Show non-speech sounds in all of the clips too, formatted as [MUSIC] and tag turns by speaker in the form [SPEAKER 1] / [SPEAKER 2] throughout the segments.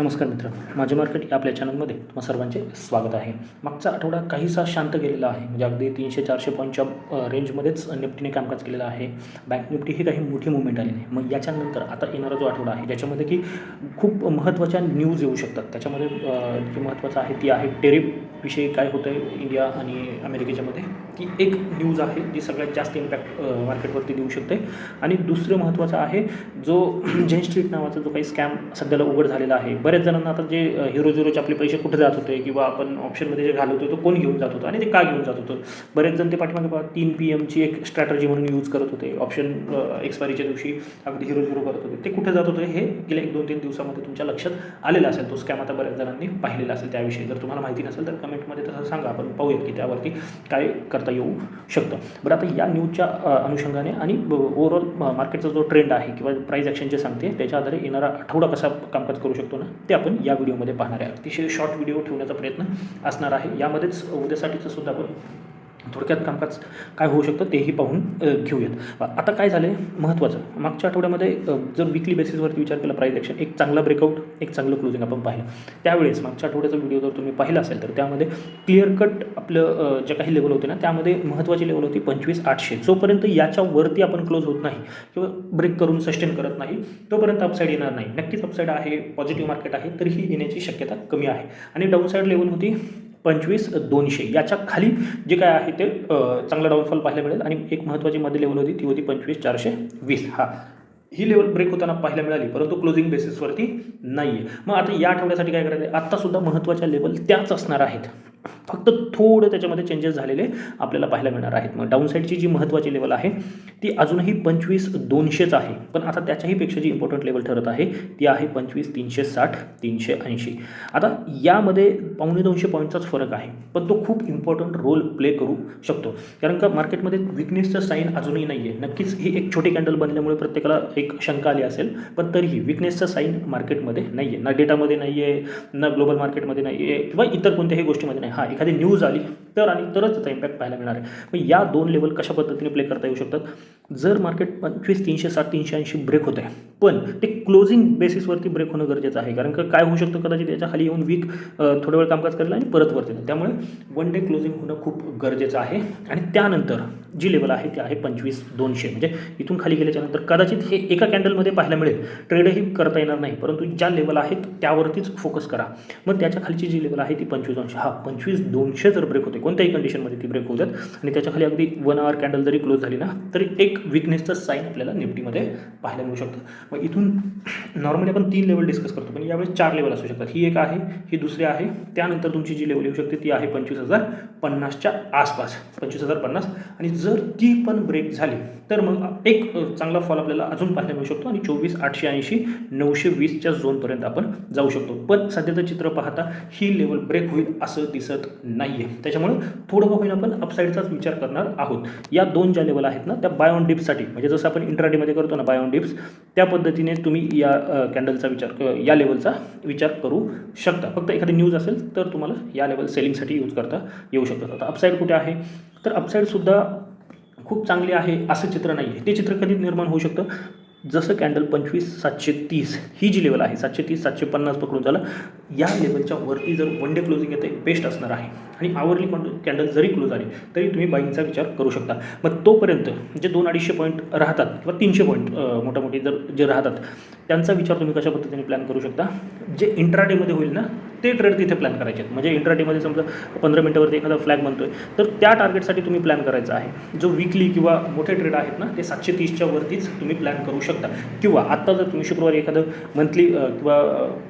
[SPEAKER 1] नमस्कार मित्र माझे मार्केट या आपल्या चॅनलमध्ये तुम्हा सर्वांचे स्वागत आहे. मागचा आठवडा काहीसा शांत गेलेला आहे. म्हणजे अगदी तीनशे चारशे पॉईंटच्या रेंजमध्येच निफ्टीने कामकाज केलेलं आहे. बँक निफ्टी ही काही मोठी मुवमेंट आली नाही. मग याच्यानंतर आता येणारा जो आठवडा आहे ज्याच्यामध्ये की खूप महत्त्वाच्या न्यूज येऊ शकतात. त्याच्यामध्ये जी महत्त्वाचं आहे ती आहे टेरिफविषयी काय होतं आहे इंडिया आणि अमेरिकेच्यामध्ये ती एक न्यूज आहे जी सगळ्यात जास्त इम्पॅक्ट मार्केटवरती देऊ शकते. आणि दुसरं महत्त्वाचं आहे जो [CLEARS THROAT] जेन स्ट्रीट नावाचा जो काही स्कॅम सध्याला उघड झालेला आहे बऱ्याच जणांना आता जे हिरो झिरोचे आपले पैसे कुठे जात होते किंवा आपण ऑप्शनमध्ये जे घालवतो तो कोण घेऊन जात होतं आणि ते का घेऊन जात होतं? बरेच जण ते पाठीमागे बघा तीन पी एमची एक स्ट्रॅटर्जी म्हणून यूज करत होते. ऑप्शन एक्सपायरीच्या दिवशी अगदी हिरो झिरो करत होते. ते कुठे जात होते हे गेल्या एक दोन तीन दिवसामध्ये तुमच्या लक्षात आलेला असेल. तो स्कॅम आता बऱ्याच जणांनी पाहिलेला असेल त्याविषयी. जर तुम्हाला माहिती नसेल तर कमेंटमध्ये तसं सांगा. आपण पाहूयात की त्यावरती काय करता येऊ शकतं. बरं आता या न्यूजच्या अनुषंगाने आणि ओव्हरऑल मार्केटचा जो ट्रेंड आहे किंवा प्राईज ॲक्शन जे सांगते त्याच्या आधारे येणारा आठवडा कसा कामकाज करू शकतो ना? ते आपण या व्हिडिओमध्ये पाहणार आहे. अतिशय शॉर्ट व्हिडिओ ठेवण्याचा प्रयत्न असणार आहे. यामध्येच उद्यासाठीचं सुद्धा आपण थोडक्यात कामकाज काय होऊ शकतं तेही पाहून घेऊयात. आता काय झालं आहे महत्त्वाचं. मागच्या आठवड्यामध्ये जर विकली बेसिसवरती विचार केला प्राईज ॲक्शन एक चांगला ब्रेकआउट एक चांगलं क्लोजिंग आपण पाहिलं. त्यावेळेस मागच्या आठवड्याचा व्हिडिओ जर तुम्ही पाहिला असेल तर त्यामध्ये क्लिअर कट आपलं जे काही लेवल होते ना त्यामध्ये महत्त्वाची लेवल होती पंचवीस आठशे. जोपर्यंत याच्यावरती आपण क्लोज होत नाही किंवा ब्रेक करून सस्टेन करत नाही तोपर्यंत अपसाईड येणार नाही. नक्कीच अपसाईड आहे पॉझिटिव्ह मार्केट आहे तरीही येण्याची शक्यता कमी आहे. आणि डाऊनसाईड लेवल होती पंचवीस दोनशे. याच्या खाली जे काय आहे ते चांगला डाऊनफॉल पाहायला मिळेल. आणि एक महत्त्वाची मध्ये लेवल होती ती होती पंचवीस चारशे वीस. हा. ही लेवल ब्रेक होताना पाहायला मिळाली परंतु क्लोजिंग बेसिसवरती नाही आहे मग आता या आठवड्यासाठी काय करायचं आहे आत्तासुद्धा महत्त्वाच्या लेवल त्याच असणार आहेत. फक्त थोडं त्याच्यामध्ये चेंजेस झालेले आपल्याला पाहायला मिळणार आहेत. मग डाऊन साईडची जी महत्त्वाची लेवल आहे ती अजूनही पंचवीस दोनशेच आहे. पण आता त्याच्याही पेक्षा जी इम्पॉर्टंट लेवल ठरत आहे ती आहे पंचवीस तीनशे साठ तीनशे ऐंशी. आता यामध्ये पावणे दोनशे पॉईंटचाच फरक आहे. पण तो खूप इम्पॉर्टंट रोल प्ले करू शकतो. कारण का मार्केटमध्ये विकनेसचं साईन अजूनही नाही आहे नक्कीच ही एक छोटी कॅन्डल बनल्यामुळे प्रत्येकाला एक शंका आली असेल पण तरीही विकनेसचं साईन मार्केटमध्ये नाही आहे ना डेटामध्ये नाही आहे ना ग्लोबल मार्केटमध्ये नाही आहे किंवा इतर कोणत्याही गोष्टीमध्ये नाही. हां एखादी न्यूज आली तर आणि तरच त्याचा इम्पॅक्ट पाहायला मिळणार आहे. मग या दोन लेवल कशा पद्धतीने प्ले करता येऊ शकतात? जर मार्केट पंचवीस तीनशे सात तीनशे ऐंशी ब्रेक होत आहे पण ते क्लोजिंग बेसिसवरती ब्रेक होणं गरजेचं आहे. कारण का काय होऊ शकतं? कदाचित याच्या खाली येऊन वीक थोड्या वेळ कामकाज करेल आणि परत वरती त्यामुळे वन डे क्लोजिंग होणं खूप गरजेचं आहे. आणि त्यानंतर जी लेवल आहे ती आहे पंचवीस दोनशे. म्हणजे इथून खाली गेल्याच्यानंतर कदाचित हे एका कॅन्डलमध्ये पाहायला मिळेल. ट्रेडही करता येणार नाही. परंतु ज्या लेवल आहेत त्यावरतीच फोकस करा. मग त्याच्या खालची जी लेवल आहे ती पंचवीस दोनशे. हा पंचवीस दोनशे जर ब्रेक होते कोणत्याही कंडिशनमध्ये ती ब्रेक होतात आणि त्याच्याखाली अगदी वन आवर कॅन्डल जरी क्लोज झाली ना तरी एक विकनेसचं साईन आपल्याला निफ्टीमध्ये पाहायला मिळू शकतं. मग इथून नॉर्मली आपण तीन लेवल डिस्कस करतो. पण यावेळेस चार लेवल असू शकतात. ही एक आहे ही दुसरी आहे. त्यानंतर तुमची जी लेवल येऊ शकते ती आहे पंचवीस हजार पन्नासच्या आसपास. पंचवीस हजार पन्नास. आणि जर ती पण ब्रेक झाली तर मग एक चांगला फॉल आपल्याला अजून पाहायला मिळू शकतो आणि चोवीस आठशे ऐंशी नऊशे वीसच्या झोनपर्यंत आपण जाऊ शकतो. पण सध्याचं चित्र पाहता ही लेवल ब्रेक होईल असं दिसत नाही आहे त्याच्यामुळे थोडं का आपण अपसाईडचाच विचार करणार आहोत. या दोन ज्या लेवल आहेत ना त्या बाय ऑन डिप्ससाठी म्हणजे जसं आपण इंट्राडेमध्ये करतो ना बाय ऑन डिप्स त्या पद्धतीने तुम्ही या कॅन्डलचा विचार या लेवलचा विचार करू शकता. फक्त एखादी न्यूज असेल तर तुम्हाला या लेवल सेलिंगसाठी यूज करता येऊ शकतात. आता अपसाईड कुठे आहे? तर अपसाईडसुद्धा खूप चांगली आहे असं चित्र नाही आहे ते चित्र कधी निर्माण होऊ शकतं? जसं कॅन्डल पंचवीस सातशे तीस ही जी लेवल आहे सातशे तीस सातशे पन्नास पकडून झालं या लेवलच्या वरती जर वन डे क्लोजिंग येते बेस्ट असणार आहे. आणि आवरली कॅन्डल जरी क्लोज आली तरी तुम्ही बाईंगचा विचार करू शकता. मग तोपर्यंत जे दोन अडीचशे पॉईंट राहतात किंवा तीनशे पॉईंट मोठामोठी जर जे राहतात त्यांचा विचार तुम्ही कशा पद्धतीने प्लॅन करू शकता? जे इंट्राडेमध्ये होईल ना ते ट्रेड तिथे प्लॅन करायचे आहेत. म्हणजे इंट्राडेमध्ये समजा पंधरा मिनटावरती एखादा फ्लॅग बनतो आहे तर त्या टार्गेटसाठी तुम्ही प्लॅन करायचा आहे. जो विकली किंवा मोठे ट्रेड आहेत ना ते सातशे तीसच्या वरतीच तुम्ही प्लॅन करू शकता. किंवा आत्ता जर तुम्ही शुक्रवारी एखादं मंथली किंवा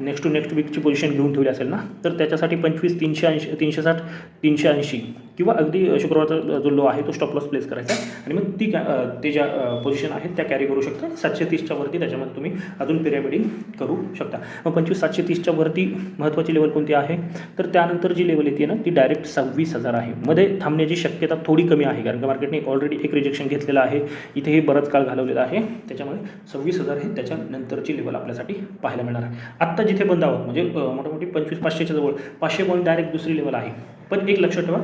[SPEAKER 1] नेक्स्ट टू नेक्स्ट वीकची पोझिशन घेऊन ठेवली असेल ना तर त्याच्यासाठी पंचवीस तीनशे ऐंशी तीनशे साठ तीनशे ऐंशी किंवा अगदी शुक्रवारचा जो लो आहे तो स्टॉप लॉस प्लेस करायचा आणि मग ती कॅ ते ज्या पोझिशन आहेत त्या कॅरी करू शकता. सातशे तीसच्या वरती त्याच्यामध्ये तुम्ही अजून पिरॅमिडिंग करू शकता. मग पंचवीस सातशे तीसच्या वरती महत्त्वाची लेवल कोणती आहे? तर त्यानंतर जी लेवल येते ना ती डायरेक्ट सव्वीस हजार आहे. मध्ये थांबण्याची शक्यता थोडी कमी आहे कारण का मार्केटने ऑलरेडी एक रिजेक्शन घेतलेलं आहे. इथेही बराच काळ घालवलेला आहे. त्याच्यामुळे सव्वीस हजार हे त्याच्यानंतरची लेवल आपल्यासाठी पाहायला मिळणार आहे. आत्ता जिथे बंद आहोत म्हणजे मोठमोठी पंचवीस पाचशेच्या जवळ पाचशे पॉईंट डायरेक्ट दुसरी लेवल आहे. पण एक लक्षात ठेवा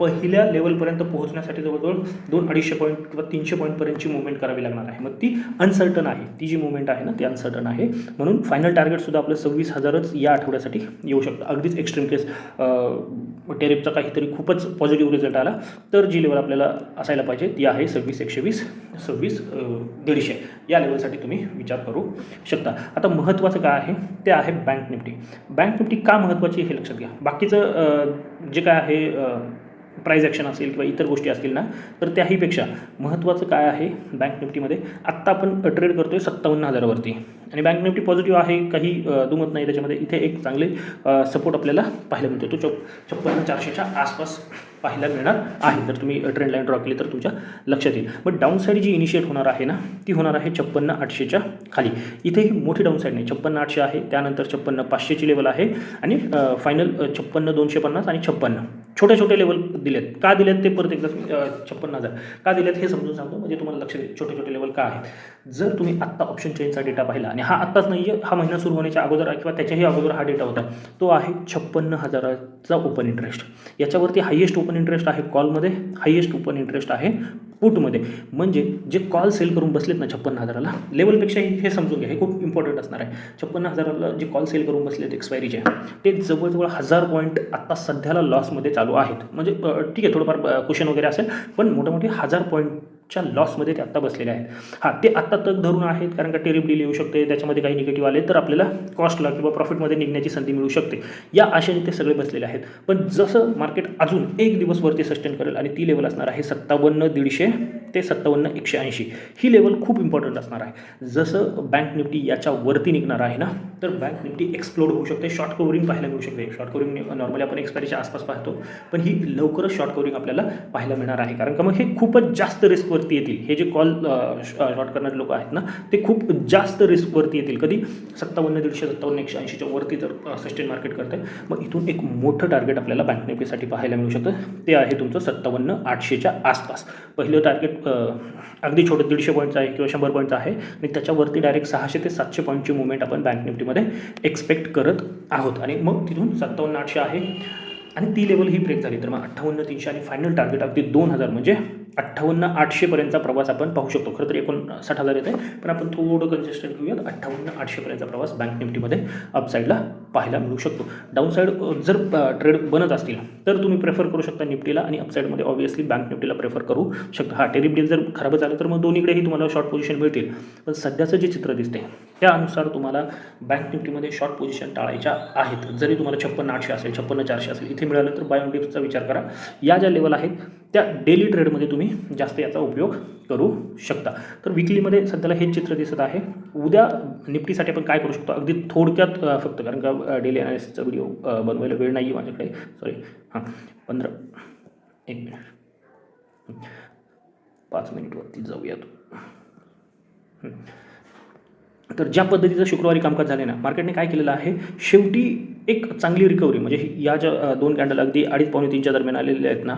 [SPEAKER 1] पहिल्या लेवलपर्यंत पोहोचण्यासाठी जवळजवळ दोन अडीचशे पॉईंट किंवा तीनशे पॉईंटपर्यंतची मुवमेंट करावी लागणार आहे. मग ती अनसर्टन आहे. ती जी मुवमेंट आहे ना ती अनसर्टन आहे. म्हणून फायनल टार्गेटसुद्धा आपलं सव्वीस हजारच या आठवड्यासाठी येऊ शकतं. अगदीच एक्स्ट्रीम केस टेरिपचा काहीतरी खूपच पॉझिटिव्ह रिझल्ट आला तर जी लेवल आपल्याला असायला पाहिजे ती आहे सव्वीस एकशे वीस सव्वीस दीडशे. या लेवलसाठी तुम्ही विचार करू शकता. आता महत्त्वाचं काय आहे? ते आहे बँक निफ्टी बँक निफ्टी का महत्त्वाची हे लक्षात घ्या. बाकीचं जे काय आहे प्राईज ॲक्शन असेल किंवा इतर गोष्टी असतील ना तर त्याहीपेक्षा महत्त्वाचं काय आहे बँक निफ्टीमध्ये आत्ता आपण ट्रेड करतो आहे सत्तावन्न हजारावरती. आणि बँक निफ्टी पॉझिटिव्ह आहे काही दुमत नाही. त्याच्यामध्ये इथे एक चांगले सपोर्ट आपल्याला पाहायला मिळतो. तो चौ छप्पन्न चारशेच्या आसपास पाहायला मिळणार आहे. जर तुम्ही ट्रेंड लाईन ड्रॉ केली तर तुमच्या लक्षात येईल. बट डाऊनसाईड जी इनिशिएट होणार आहे ना ती होणार आहे छप्पन्न आठशेच्या खाली. इथेही मोठी डाऊनसाईड नाही. छप्पन्न आठशे आहे. त्यानंतर छप्पन्न पाचशेची लेवल आहे. आणि फायनल छप्पन्न दोनशे पन्नास आणि छप्पन्न. छोटे छोटे लेवल दिलेत. का दिलेत ते परत एकदा छप्पन्न हजार. का दिलेत हे समजून सांगतो. म्हणजे तुम्हाला लक्ष देईल छोटे छोटे लेवल का आहेत? जर तुम्ही आत्ता ऑप्शन चेनचा डेटा पाहिला आणि हा आत्ताच नाही आहे हा महिना सुरू होण्याच्या अगोदर किंवा त्याच्याही अगोदर हा डेटा होता तो आहे छप्पन्न हजाराचा ओपन इंटरेस्ट याच्यावरती हायेस्ट ओपन इंटरेस्ट आहे कॉलमध्ये हायेस्ट ओपन इंटरेस्ट आहे पुटमध्ये. म्हणजे जे कॉल सेल करून बसलेत ना छप्पन्न हजाराला लेवलपेक्षाही हे समजून घ्या हे खूप इम्पॉर्टंट असणार आहे. छप्पन्न हजाराला जे कॉल सेल करून बसलेत एक्सपायरीचे ते जवळजवळ हजार पॉईंट आत्ता सध्याला लॉसमध्ये चालू आहेत. म्हणजे ठीक आहे थोडंफार क्वेश्चन वगैरे असेल पण मोठमोठे हजार पॉईंट च्या लॉसमध्ये ते आत्ता बसलेले आहेत. हां ते आत्ता तक धरून आहेत कारण का टेरिफ डील येऊ शकते त्याच्यामध्ये काही निगेटिव्ह आले तर आपल्याला कॉस्टला किंवा प्रॉफिटमध्ये निघण्याची संधी मिळू शकते. या आशेने ते सगळे बसलेले आहेत. पण जसं मार्केट अजून एक दिवस वरती सस्टेन करेल आणि ती लेवल असणार आहे सत्तावन्न दीडशे ते सत्तावन्न एकशे ऐंशी. ही लेवल खूप इम्पॉर्टंट असणार आहे. जसं बँक निफ्टी याच्या वरती निघणार आहे ना तर बँक निफ्टी एक्सप्लोड होऊ शकते. शॉर्ट कवरिंग पाहायला मिळू शकते. शॉर्ट कवरिंग नॉर्मली आपण एक्सपायरीच्या आसपास पाहतो पण ही लवकरच शॉर्ट कवरिंग आपल्याला पाहायला मिळणार आहे. कारण का मग हे खूपच जास्त रिस्कवरती येतील. हे जे कॉल शॉर्ट करणारे लोक आहेत ना ते खूप जास्त रिस्कवरती येतील. कधी? सत्तावन्न दीडशे सत्तावन्न एकशे ऐंशीच्या वरती जर सस्टेन मार्केट करते मग इथून एक मोठं टार्गेट आपल्याला बँक निफ्टीसाठी पाहायला मिळू शकतं. ते आहे तुमचं सत्तावन्न आठशेच्या आसपास. पहिलं टार्गेट अगदी छोटे दीडशे पॉईंटचा आहे किंवा शंभर पॉईंटचा आहे. आणि त्याच्यावरती डायरेक्ट सहाशे ते सातशे पॉईंटची मुवमेंट आपण बँक निफ्टीमध्ये एक्सपेक्ट करत आहोत. आणि मग तिथून सत्तावन्न आठशे आहे. आणि ती लेवल ही ब्रेक झाली. तर मग अठ्ठावन्न तीनशे आणि फायनल टार्गेट अगदी दोन हजार म्हणजे अठ्ठावन्न आठशेपर्यंतचा प्रवास आपण पाहू शकतो. खरं तर एकोणसाठ हजार येते पण आपण थोडं कन्सिस्टंट घेऊयात. अठ्ठावन्न आठशेपर्यंतचा प्रवास बँक निफ्टीमध्ये अपसाईडला पाहायला मिळू शकतो. डाऊनसाईड जर ट्रेड बनत असतील तर तुम्ही प्रेफर करू शकता निफ्टीला आणि अपसाईडमध्ये ऑब्व्हियसली बँक निफ्टीला प्रेफर करू शकता. हा टेरिप डील जर खराब झालं तर मग दोन्हीकडेही तुम्हाला शॉर्ट पोझिशन मिळतील. पण सध्याचं जे चित्र दिसते त्यानुसार तुम्हाला बँक निफ्टीमध्ये शॉर्ट पोझिशन टाळायच्या आहेत. जरी तुम्हाला छप्पन्न आठशे असेल छप्पन्न चारशे असेल इथे मिळालं तर बायोडिप्सचा विचार करा. या ज्या लेवल आहेत त्या डेली ट्रेडमध्ये तुम्ही जास्त याचा उपयोग करू शकता. तर विकलीमध्ये सध्याला हेच चित्र दिसत आहे. उद्या निफ्टीसाठी आपण काय करू शकतो? अगदी थोडक्यात फक्त कारण का डेली अनालिसिसचा व्हिडिओ बनवायला वेळ नाही आहे माझ्याकडे. सॉरी हां. पंधरा एक मिनिट. पाच मिनिटवरती जाऊयात. तू तर ज्या पद्धतीचं शुक्रवारी कामकाज झाले ना मार्केटने काय केलेलं आहे? शेवटी एक चांगली रिकव्हरी म्हणजे ही- या ज्या दोन कॅन्डल अगदी अडीच पावणे तीनच्या दरम्यान आलेल्या आहेत ना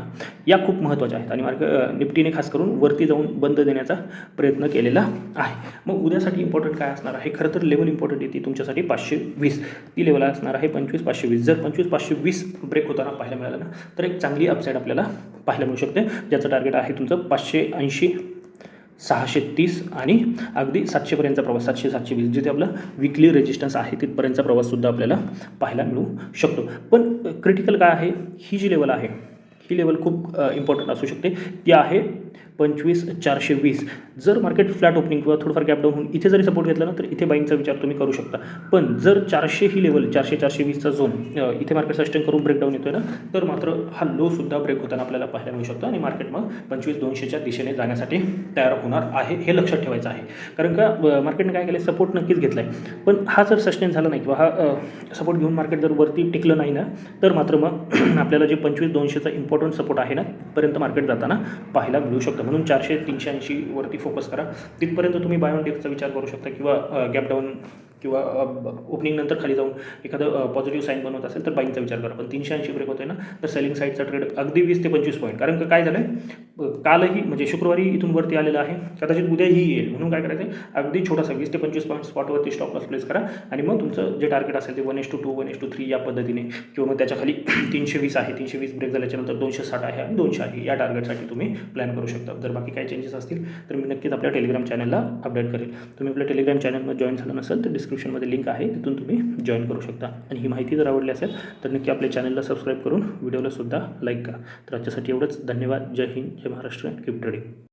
[SPEAKER 1] या खूप महत्त्वाच्या आहेत आणि मार्क निफ्टीने खास करून वरती जाऊन बंद देण्याचा प्रयत्न केलेला आहे. मग उद्यासाठी इम्पॉर्टंट काय असणार आहे? खरं तर लेवल इम्पॉर्टंट येते तुमच्यासाठी पाचशे वीस. ती लेवल असणार आहे पंचवीस पाचशे वीस. जर पंचवीस पाचशे वीस ब्रेक होताना पाहायला मिळालं ना तर एक चांगली अपसाईड आपल्याला पाहायला मिळू शकते ज्याचं टार्गेट आहे तुमचं पाचशे ऐंशी. सहाशे तीस आणि अगदी सातशेपर्यंतचा प्रवास सातशे सातशे वीस जिथे आपला विकली रेजिस्टन्स आहे तिथपर्यंतचा प्रवाससुद्धा आपल्याला पाहायला मिळू शकतो. पण क्रिटिकल काय आहे? ही जी लेवल आहे ही लेवल खूप इम्पॉर्टंट असू शकते. ती आहे पंचवीस चारशे वीस. जर मार्केट फ्लॅट ओपनिंग किंवा थोडंफार गॅप डाऊन होऊन इथे जरी सपोर्ट घेतला ना तर इथे बाईंगचा विचार तुम्ही करू शकता. पण जर चारशे ही लेवल चारशे चारशे वीसचा झोन इथे मार्केट सस्टेन करून ब्रेकडाऊन येतोय ना तर मात्र हा लोसुद्धा ब्रेक होताना आपल्याला पाहायला मिळू शकतो आणि मार्केट मग पंचवीस दोनशेच्या दिशेने जाण्यासाठी तयार होणार आहे हे लक्षात ठेवायचं आहे. कारण का मार्केटने काय केलं सपोर्ट नक्कीच घेतला आहे पण हा जर सस्टेन झाला नाही किंवा हा सपोर्ट घेऊन मार्केट जर वरती टिकलं नाही ना तर मात्र मग [CLEARS THROAT] आपल्याला जे पंचवीस दोनशेचा इम्पॉर्टंट सपोर्ट आहे ना पर्यंत मार्केट जाताना पाहायला मिळू शकतं. म्हणून चारशे तीनशे ऐंशीवरती फोकस करा. तिथपर्यंत तुम्ही बाय ऑन विचार करू शकता किंवा गॅप डाऊन किंवा ओपनिंग नंतर खाली जाऊन एखादं पॉझिटिव्ह साईन बनवत असेल तर बाईंगचा विचार करा. पण तीनशे ऐंशी ब्रेक होतोय ना तर सेलिंग साईडचा ट्रेड अगदी वीस ते पंचवीस पॉईंट कारण का काय झालं आहे कालही म्हणजे शुक्रवारी इथून वरती आलेलं आहे. कदाचित उद्याही येईल. म्हणून काय करायचं आहे अगदी छोटासा वीस ते पंचवीस पॉईंट स्पॉटवरती स्टॉप लॉस प्लेस करा. आणि मग तुमचं जे टार्गेट असेल ते one S two two one S two three या पद्धतीने किंवा मग त्याच्याखाली [CLEARS THROAT] तीनशे वीस आहे. तीनशे वीस ब्रेक झाल्याच्यानंतर दोनशे साठ आहे आणि दोनशे आहे. या टार्गेटसाठी तुम्ही प्लॅन करू शकता. जर बाकी काही चेंजेस असतील तर मी नक्कीच आपल्या टेलिग्राम चॅनलला अपडेट करेल. तुम्ही आपल्या टेलिग्राम चॅनलमध्ये जॉईन झालं नसेल तर डिस्क्रिप्शनमध्ये लिंक आहे. तिथून तुम्ही जॉईन करू शकता. आणि ही माहिती जर आवडली असेल तर नक्की आपल्या चॅनलला सबस्क्राईब करून व्हिडिओला सुद्धा लाईक करा. तर आजच्यासाठी एवढंच. धन्यवाद. जय हिंद. जय महाराष्ट्र कीप ट्रेडिंग